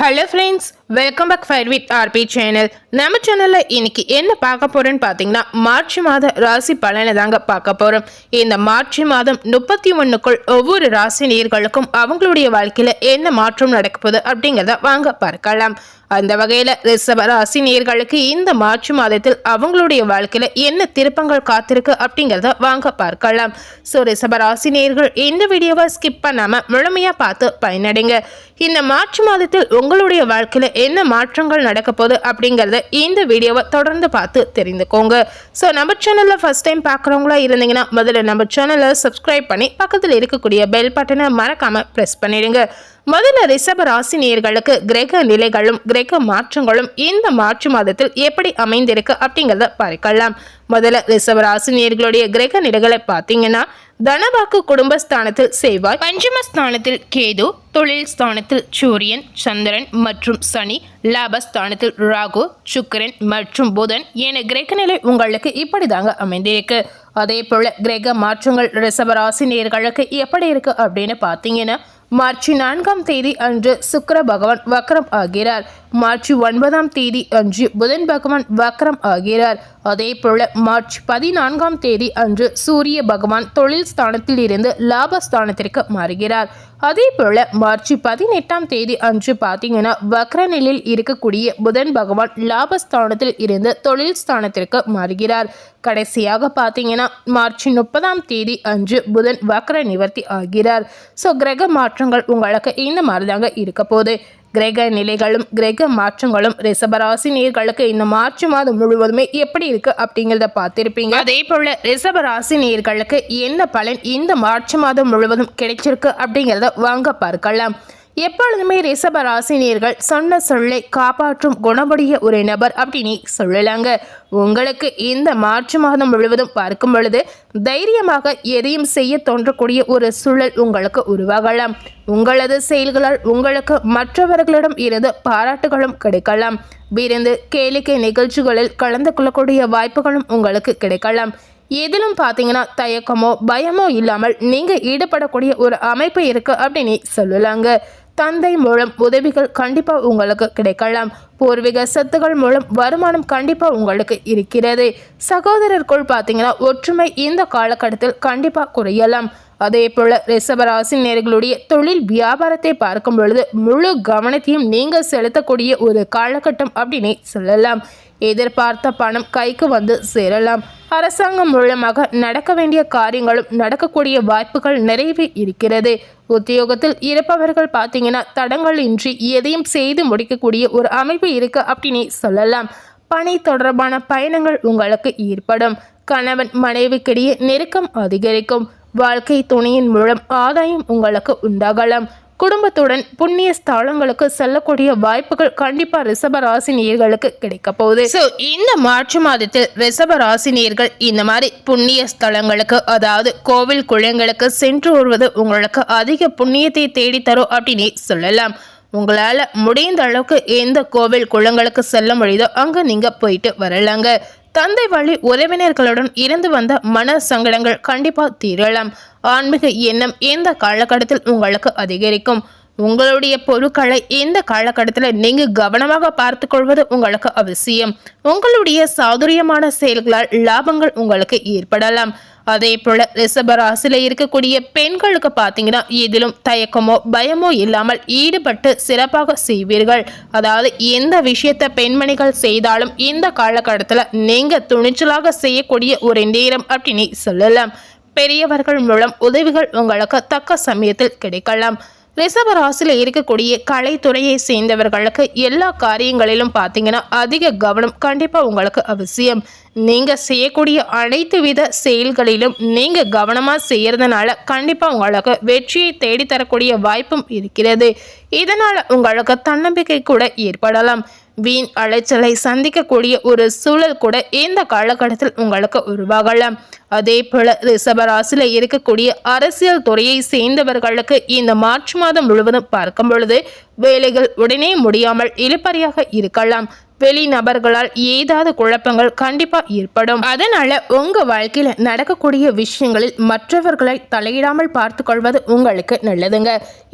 Hello friends welcome back fire with RP channel நம்ம சேனலில் இன்னைக்கு என்ன பார்க்க போகிறோன்னு பார்த்தீங்கன்னா மார்ச் மாத ராசி பலனை தாங்க பார்க்க போகிறோம் இந்த மார்ச் மாதம் முப்பத்தி ஒன்றுக்குள் ஒவ்வொரு ராசி நேர்களுக்கும் அவங்களுடைய வாழ்க்கையில் என்ன மாற்றம் நடக்க போகுது அப்படிங்கிறத வாங்க பார்க்கலாம். அந்த வகையில் ரிஷப ராசி நேர்களுக்கு இந்த மார்ச் மாதத்தில் அவங்களுடைய வாழ்க்கையில் என்ன திருப்பங்கள் காத்திருக்கு அப்படிங்கிறத வாங்க பார்க்கலாம். ஸோ ரிஷப ராசி நேர்கள் இந்த வீடியோவை ஸ்கிப் பண்ணாமல் முழுமையாக பார்த்து பயனடைங்க. இந்த மார்ச் மாதத்தில் உங்களுடைய வாழ்க்கையில் என்ன மாற்றங்கள் நடக்க போகுது அப்படிங்கிறத இந்த வீடியோவை தொடர்ந்து பார்த்து தெரிந்துக்கோங்க. ஸோ நம்ம சேனலில் ஃபஸ்ட் டைம் பார்க்குறவங்களா இருந்தீங்கன்னா முதல்ல நம்ம சேனலை சப்ஸ்கிரைப் பண்ணி பக்கத்தில் இருக்கக்கூடிய பெல் பட்டனை மறக்காமல் ப்ரெஸ் பண்ணிடுங்க. முதல்ல ரிஷப ராசி நேயர்களுக்கு கிரக நிலைகளும் கிரக மாற்றங்களும் இந்த மார்ச் மாதத்தில் எப்படி அமைந்திருக்கு அப்படிங்கிறத பார்க்கலாம். முதல்ல ரிஷபராசி நேர்களுடைய நேயர்களுடைய கிரக நிலைகளை பார்த்தீங்கன்னா தனவாக்கு குடும்பஸ்தானத்தில் செவ்வாய் பஞ்சமஸ்தானத்தில் கேது தொழில் ஸ்தானத்தில் சூரியன் சந்திரன் மற்றும் சனி லாபஸ்தானத்தில் ராகு சுக்கரன் மற்றும் புதன் என கிரக நிலை உங்களுக்கு இப்படிதாங்க அமைந்திருக்கு. அதே போல கிரக மாற்றங்கள் ரிஷபராசி நேர்களுக்கு எப்படி இருக்கு அப்படின்னு பார்த்தீங்கன்னா மார்ச் நான்காம் தேதி அன்று சுக்கர பகவான் வக்ரம் ஆகிறார். மார்ச் ஒன்பதாம் தேதி அன்று புதன் பகவான் வக்ரம் ஆகிறார். அதே போல மார்ச் பதினான்காம் தேதி அன்று சூரிய பகவான் தொழில் ஸ்தானத்தில் இருந்து லாபஸ்தானத்திற்கு மாறுகிறார். அதே போல மார்ச் பதினெட்டாம் தேதி அன்று பார்த்தீங்கன்னா வக்ரநிலையில் இருக்கக்கூடிய புதன் பகவான் லாபஸ்தானத்தில் இருந்து தொழில் ஸ்தானத்திற்கு மாறுகிறார். கடைசியாக பார்த்தீங்கன்னா மார்ச் முப்பதாம் தேதி அன்று புதன் வக்ர நிவர்த்தி ஆகிறார். ஸோ கிரக மாற்றங்கள் உங்களுக்கு இந்த மாதிரி தாங்க இருக்க போகுது. கிரக நிலைகளும் கிரக மாற்றங்களும் ரிஷபராசி நேர்களுக்கு இந்த மார்ச் மாதம் முழுவதுமே எப்படி இருக்கு அப்படிங்கிறத பார்த்திருப்பீங்க. அதே போல ரிஷபராசி நேர்களுக்கு என்ன பலன் இந்த மார்ச் மாதம் முழுவதும் கிடைச்சிருக்கு அப்படிங்கிறத வாங்க பார்க்கலாம். எப்பொழுதுமே ரிஷப ராசினியர்கள் சொன்ன சொல்லை காப்பாற்றும் குணமுடைய ஒரு நபர் அப்படின்னு சொல்லலாங்க. உங்களுக்கு இந்த மார்ச் மாதம் முழுவதும் பார்க்கும் பொழுது தைரியமாக எதையும் செய்ய தோன்றக்கூடிய ஒரு சூழல் உங்களுக்கு உருவாகலாம். உங்களது செயல்களால் உங்களுக்கு மற்றவர்களிடம் இருந்து பாராட்டுகளும் கிடைக்கலாம். விருந்து கேளிக்கை நிகழ்ச்சிகளில் கலந்து கொள்ளக்கூடிய வாய்ப்புகளும் உங்களுக்கு கிடைக்கலாம். எதிலும் பார்த்தீங்கன்னா தயக்கமோ பயமோ இல்லாமல் நீங்கள் ஈடுபடக்கூடிய ஒரு அமைப்பு இருக்குது அப்படின்னு சொல்லலாங்க. தந்தை மூலம் உதவிகள் கண்டிப்பாக உங்களுக்கு கிடைக்கலாம். பூர்வீக சொத்துகள் மூலம் வருமானம் கண்டிப்பாக உங்களுக்கு இருக்கிறது. சகோதரருக்குள் பார்த்தீங்கன்னா ஒற்றுமை இந்த காலகட்டத்தில் கண்டிப்பாக குறையலாம். அதே போல ரிஷபராசி நேர்களுடைய தொழில் வியாபாரத்தை பார்க்கும் பொழுது முழு கவனத்தையும் நீங்கள் செலுத்தக்கூடிய ஒரு காலகட்டம் அப்படின்னு சொல்லலாம். எதிர்பார்த்த பணம் கைக்கு வந்து சேரலாம். அரசாங்கம் மூலமாக நடக்க வேண்டிய காரியங்களும் நடக்கக்கூடிய வாய்ப்புகள் நிறையவே இருக்கிறது. உத்தியோகத்தில் இருப்பவர்கள் பார்த்தீங்கன்னா தடங்கள் இன்றி எதையும் செய்து முடிக்கக்கூடிய ஒரு அமைப்பு இருக்கு அப்படின்னு சொல்லலாம். பணி தொடர்பான பயணங்கள் உங்களுக்கு ஏற்படும். கணவன் மனைவிக்கிடையே நெருக்கம் அதிகரிக்கும். வாழ்க்கை துணையின் மூலம் ஆதாயம் உங்களுக்கு உண்டாகலாம். குடும்பத்துடன் புண்ணிய ஸ்தலங்களுக்கு செல்லக்கூடிய வாய்ப்புகள் கண்டிப்பா ரிஷப ராசினியர்களுக்கு கிடைக்க போகுது. ஸோ இந்த மார்ச் மாதத்தில் ரிஷப ராசினியர்கள் இந்த மாதிரி புண்ணிய ஸ்தலங்களுக்கு அதாவது கோவில் குளங்களுக்கு சென்று வருவது உங்களுக்கு அதிக புண்ணியத்தை தேடித்தரும் அப்படின்னு சொல்லலாம். உங்களால் முடிந்த அளவுக்கு எந்த கோவில் குளங்களுக்கு செல்ல முடியுதோ அங்கே நீங்கள் போயிட்டு வரலாங்க. தந்தை வழி உறவினர்களுடன் இருந்து வந்த மன சங்கடங்கள் கண்டிப்பாக தீரலாம். ஆன்மீக எண்ணம் இந்த காலகட்டத்தில் உங்களுக்கு அதிகரிக்கும். உங்களுடைய பொருட்களை இந்த காலகட்டத்தில் நீங்க கவனமாக பார்த்து கொள்வது உங்களுக்கு அவசியம். உங்களுடைய சாதுரியமான செயல்களால் லாபங்கள் உங்களுக்கு ஏற்படலாம். அதே போல ரிஷபராசில இருக்கக்கூடிய பெண்களுக்கு பார்த்தீங்கன்னா இதிலும் தயக்கமோ பயமோ இல்லாமல் ஈடுபட்டு சிறப்பாக செய்வீர்கள். அதாவது எந்த விஷயத்த பெண்மணிகள் செய்தாலும் இந்த காலகட்டத்தில் நீங்க துணிச்சலாக செய்யக்கூடிய ஒரு நேரம் அப்படின்னு சொல்லலாம். பெரியவர்கள் மூலம் உதவிகள் உங்களுக்கு தக்க சமயத்தில் கிடைக்கலாம். ரிஷப ராசியில் இருக்கக்கூடிய கலைத்துறையை சேர்ந்தவர்களுக்கு எல்லா காரியங்களிலும் பார்த்தீங்கன்னா அதிக கவனம் கண்டிப்பாக உங்களுக்கு அவசியம். நீங்கள் செய்யக்கூடிய அனைத்து வித செயல்களிலும் நீங்கள் கவனமாக செய்கிறதுனால கண்டிப்பாக உங்களுக்கு வெற்றியை தேடித்தரக்கூடிய வாய்ப்பும் இருக்கிறது. இதனால் உங்களுக்கு தன்னம்பிக்கை கூட ஏற்படலாம். வீண் அலைச்சலை சந்திக்கக்கூடிய ஒரு சூழல் கூட இந்த காலகட்டத்தில் உங்களுக்கு உருவாகலாம். அதே போல ரிஷபராசியில் இருக்கக்கூடிய அரசியல் துறையை சேர்ந்தவர்களுக்கு இந்த மார்ச் மாதம் முழுவதும் பார்க்கும் பொழுது வேலைகள் உடனே முடியாமல் இழுப்பறியாக இருக்கலாம். வெளிநபர்களால் ஏதாவது குழப்பங்கள் கண்டிப்பா ஏற்படும். அதனால உங்க வாழ்க்கையில நடக்கக்கூடிய விஷயங்களில் மற்றவர்களை தலையிடாமல் பார்த்து கொள்வது உங்களுக்கு நல்லதுங்க.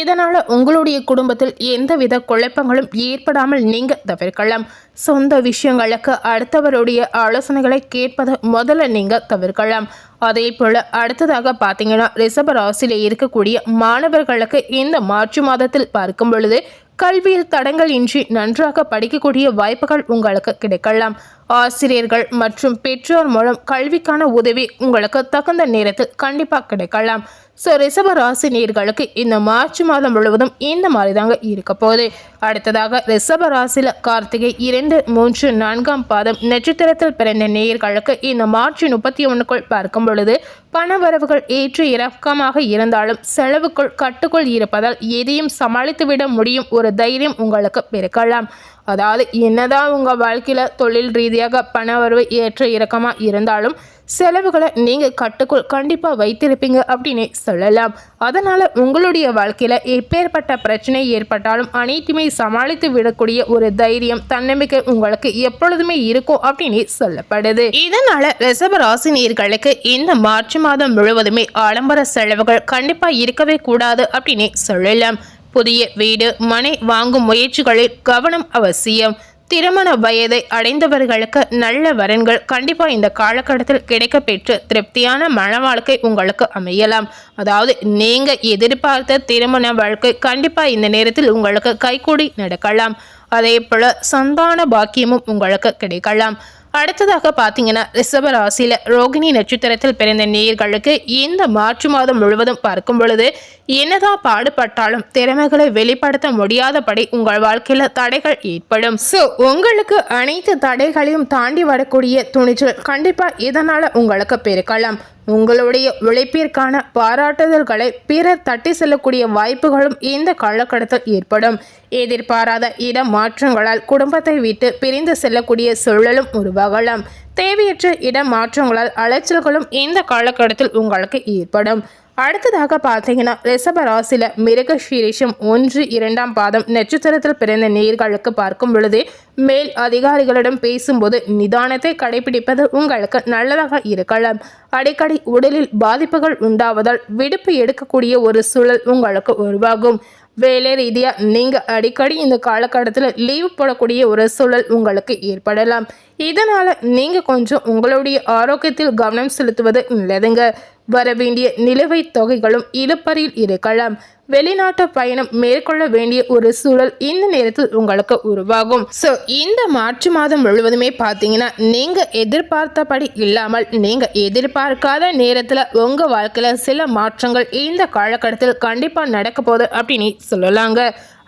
இதனால உங்களுடைய குடும்பத்தில் எந்தவித குழப்பங்களும் ஏற்படாமல் நீங்க தவிர்க்கலாம். சொந்த விஷயங்களுக்கு அடுத்தவருடைய ஆலோசனைகளை கேட்பதை முதல்ல நீங்க தவிர்க்கலாம். அதே போல அடுத்ததாக பார்த்தீங்கன்னா ரிஷப ராசியில் இருக்கக்கூடிய மாணவர்களுக்கு இந்த மார்ச் மாதத்தில் பார்க்கும் பொழுது கல்வியில் தடங்கள் இன்றி நன்றாக படிக்கக்கூடிய வாய்ப்புகள் உங்களுக்கு கிடைக்கலாம். ஆசிரியர்கள் மற்றும் பெற்றோர் மூலம் கல்விக்கான உதவி உங்களுக்கு தகுந்த நேரத்தில் கண்டிப்பாக கிடைக்கலாம். ஸோ ரிஷப ராசினியர்களுக்கு இந்த மார்ச் மாதம் முழுவதும் இந்த மாதிரி தாங்க இருக்க போகுது. அடுத்ததாக ரிஷப ராசியில் கார்த்திகை இரண்டு மூன்று நான்காம் பாதம் நட்சத்திரத்தில் பிறந்த நேயர்களுக்கு இந்த மார்ச் முப்பத்தி ஒன்றுக்குள் பார்க்கும் பொழுது பண வரவுகள் ஏற்று இறக்கமாக இருந்தாலும் செலவுக்குள் கட்டுக்குள் இருப்பதால் எதையும் சமாளித்துவிட முடியும் ஒரு தைரியம் உங்களுக்கு பிறக்கலாம் அதாவது என்னதான் உங்கள் வாழ்க்கையில் தொழில் ரீதியாக பண வரவு ஏற்ற இறக்கமாக இருந்தாலும் செலவுகளை நீங்கள் கட்டுக்குள் கண்டிப்பாக வைத்திருப்பீங்க அப்படின்னே சொல்லலாம். அதனால் உங்களுடைய வாழ்க்கையில் எப்பேற்பட்ட பிரச்சனை ஏற்பட்டாலும் அனைத்துமே சமாளித்து விடக்கூடிய ஒரு தைரியம் தன்னம்பிக்கை உங்களுக்கு எப்பொழுதுமே இருக்கும் அப்படின்னு சொல்லப்படுது. இதனால் ரிசர்வ ராசினியர்களுக்கு இந்த மார்ச் மாதம் முழுவதுமே ஆடம்பர செலவுகள் கண்டிப்பாக இருக்கவே கூடாது அப்படின்னு சொல்லலாம். புதிய வீடு மனை வாங்கும் முயற்சிகளில் கவனம் அவசியம். திருமண வயதை அடைந்தவர்களுக்கு நல்ல வரன்கள் கண்டிப்பாக இந்த காலகட்டத்தில் கிடைக்கப்பெற்று திருப்தியான மன வாழ்க்கை உங்களுக்கு அமையலாம். அதாவது நீங்கள் எதிர்பார்த்த திருமண வாழ்க்கை கண்டிப்பாக இந்த நேரத்தில் உங்களுக்கு கைகூடி நடக்கலாம். அதே போல சந்தான பாக்கியமும் உங்களுக்கு கிடைக்கலாம். அடுத்ததாக பார்த்தீங்கன்னா ரிஷப ராசியில் ரோகிணி நட்சத்திரத்தில் பிறந்த நேயர்களுக்கு இந்த மார்ச் மாதம் முழுவதும் பார்க்கும் பொழுது என்னதான் பாடுபட்டாலும் திறமைகளை வெளிப்படுத்த முடியாதபடி உங்கள் வாழ்க்கையில் தடைகள் ஏற்படும். ஸோ உங்களுக்கு அனைத்து தடைகளையும் தாண்டி வரக்கூடிய துணிச்சல் கண்டிப்பாக இதனால் உங்களுக்கு பெருக்கலாம். உங்களுடைய உழைப்பிற்கான பாராட்டுதல்களை பிறர் தட்டி செல்லக்கூடிய வாய்ப்புகளும் இந்த காலகட்டத்தில் ஏற்படும். எதிர்பாராத இட மாற்றங்களால் குடும்பத்தை விட்டு பிரிந்து செல்லக்கூடிய சூழலும் உருவாகலாம். தேவையற்ற இட மாற்றங்களால் அலைச்சல்களும் இந்த காலகட்டத்தில் உங்களுக்கு ஏற்படும். அடுத்ததாக பார்த்தீங்கன்னா ரிஷப ராசியில் மிருக சீரிஷம் ஒன்று இரண்டாம் பாதம் நட்சத்திரத்தில் பிறந்த நேர்களுக்கு பார்க்கும் பொழுது மேல் அதிகாரிகளிடம் பேசும்போது நிதானத்தை கடைபிடிப்பது உங்களுக்கு நல்லதாக இருக்கலாம். அடிக்கடி உடலில் பாதிப்புகள் உண்டாவதால் விடுப்பு எடுக்கக்கூடிய ஒரு சூழல் உங்களுக்கு உருவாகும். வேலை ரீதியாக நீங்கள் அடிக்கடி இந்த காலகட்டத்தில் லீவ் போடக்கூடிய ஒரு சூழல் உங்களுக்கு ஏற்படலாம். இதனால் நீங்கள் கொஞ்சம் உங்களுடைய ஆரோக்கியத்தில் கவனம் செலுத்துவது நல்லதுங்க. வர வேண்டிய நிலுவைத் தொகைகளும் இழுப்பறியில் இருக்கலாம். வெளிநாட்டு பயணம் மேற்கொள்ள வேண்டிய ஒரு சூழல் இந்த நேரத்தில் உங்களுக்கு உருவாகும். ஸோ இந்த மார்ச் மாதம் முழுவதுமே பார்த்தீங்கன்னா நீங்கள் எதிர்பார்த்தபடி இல்லாமல் நீங்கள் எதிர்பார்க்காத நேரத்தில் உங்கள் வாழ்க்கையில் சில மாற்றங்கள் இந்த காலகட்டத்தில் கண்டிப்பாக நடக்க போகுது அப்படின்னு சொல்லலாங்க.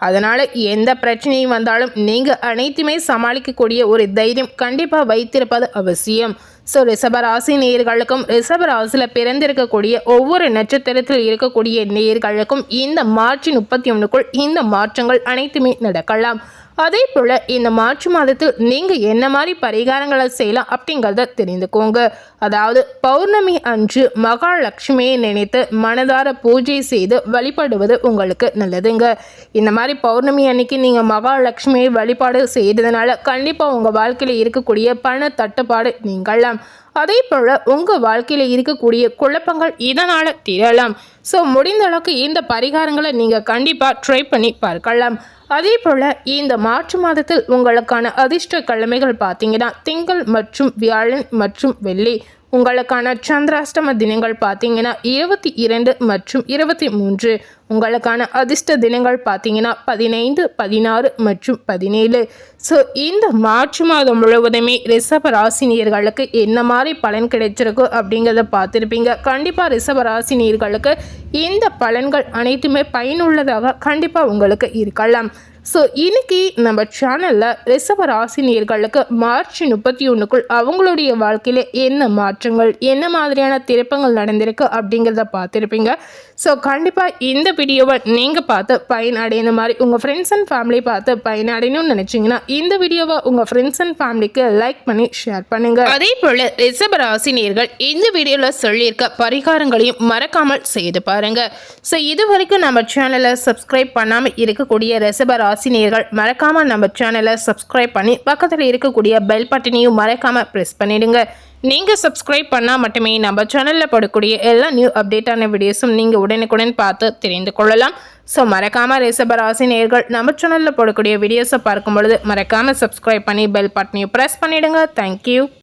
அதனால் எந்த பிரச்சனையும் வந்தாலும் நீங்கள் அனைத்துமே சமாளிக்கக்கூடிய ஒரு தைரியம் கண்டிப்பாக வைத்திருப்பது அவசியம். ஸோ ரிஷபராசி நேர்களுக்கும் ரிஷபராசியில் பிறந்திருக்கக்கூடிய ஒவ்வொரு நட்சத்திரத்தில் இருக்கக்கூடிய நேர்களுக்கும் இந்த மார்ச் முப்பத்தி ஒன்றுக்குள் இந்த மாற்றங்கள் அனைத்துமே நடக்கலாம். அதே போல் இந்த மார்ச் மாதத்தில் நீங்கள் என்ன மாதிரி பரிகாரங்களை செய்யலாம் அப்படிங்கிறத தெரிந்துக்கோங்க. அதாவது பௌர்ணமி அன்று மகாலட்சுமியை நினைத்து மனதார பூஜை செய்து வழிபடுவது உங்களுக்கு நல்லதுங்க. இந்த மாதிரி பௌர்ணமி அன்னைக்கு நீங்கள் மகாலட்சுமியை வழிபாடு செய்கிறதுனால கண்டிப்பாக உங்கள் வாழ்க்கையில் இருக்கக்கூடிய பண தட்டுப்பாடு நீங்களாம் அதே போல் உங்கள் வாழ்க்கையில் இருக்கக்கூடிய குழப்பங்கள் இதனால் தீரலாம். ஸோ முடிந்த அளவுக்கு இந்த பரிகாரங்களை நீங்கள் கண்டிப்பாக ட்ரை பண்ணி பார்க்கலாம். அதே போல் இந்த மார்ச் மாதத்தில் உங்களுக்கான அதிர்ஷ்ட கிழமைகள் பார்த்தீங்கன்னா திங்கள் மற்றும் வியாழன் மற்றும் வெள்ளி உங்களுக்கான சந்திராஷ்டம தினங்கள் பார்த்தீங்கன்னா இருபத்தி இரண்டு மற்றும் இருபத்தி மூன்று. உங்களுக்கான அதிர்ஷ்ட தினங்கள் பார்த்தீங்கன்னா பதினைந்து பதினாறு மற்றும் பதினேழு. ஸோ இந்த மார்ச் மாதம் முழுவதுமே ரிஷப ராசினியர்களுக்கு என்ன மாதிரி பலன் கிடைச்சிருக்கோ அப்படிங்கிறத பார்த்துருப்பீங்க. கண்டிப்பாக ரிஷப ராசினியர்களுக்கு இந்த பலன்கள் அனைத்துமே பயனுள்ளதாக கண்டிப்பாக உங்களுக்கு இருக்கலாம். ஸோ இன்னைக்கு நம்ம சேனலில் ரிசவ ராசினியர்களுக்கு மார்ச் முப்பத்தி ஒன்றுக்குள் அவங்களுடைய வாழ்க்கையில் என்ன மாற்றங்கள் என்ன மாதிரியான திருப்பங்கள் நடந்திருக்கு அப்படிங்கிறத பார்த்துருப்பீங்க. ஸோ கண்டிப்பாக இந்த வீடியோவை நீங்கள் பார்த்து பயனடைந்த மாதிரி உங்கள் ஃப்ரெண்ட்ஸ் அண்ட் ஃபேமிலி பார்த்து பயனடையணும்னு நினச்சிங்கன்னா இந்த வீடியோவை உங்கள் ஃப்ரெண்ட்ஸ் அண்ட் ஃபேமிலிக்கு லைக் பண்ணி ஷேர் பண்ணுங்கள் அதே போல் ரிஷப ராசினியர்கள் இந்த வீடியோவில் சொல்லியிருக்க பரிகாரங்களையும் மறக்காமல் செய்து பாருங்கள் ஸோ இது வரைக்கும் நம்ம சேனலை சப்ஸ்கிரைப் பண்ணாமல் இருக்கக்கூடிய ரிஷப ராசினியர்கள் மறக்காம நம்ம சேனலை சப்ஸ்கிரைப் பண்ணி பக்கத்தில் இருக்கக்கூடிய பெல் பட்டனையும் மறக்காம ப்ரெஸ் பண்ணிடுங்க. நீங்கள் சப்ஸ்கிரைப் பண்ணால் மட்டுமே நம்ம சேனலில் போடக்கூடிய எல்லா நியூ அப்டேட்டான வீடியோஸும் நீங்கள் உடனுக்குடன் பார்த்து தெரிந்து கொள்ளலாம். ஸோ மறக்காமல் ரிஷப ராசி நேயர்கள் நம்ம சேனலில் போடக்கூடிய வீடியோஸை பார்க்கும் பொழுது மறக்காமல் சப்ஸ்கிரைப் பண்ணி பெல் பட்டனையும் ப்ரெஸ் பண்ணிவிடுங்க தேங்க்யூ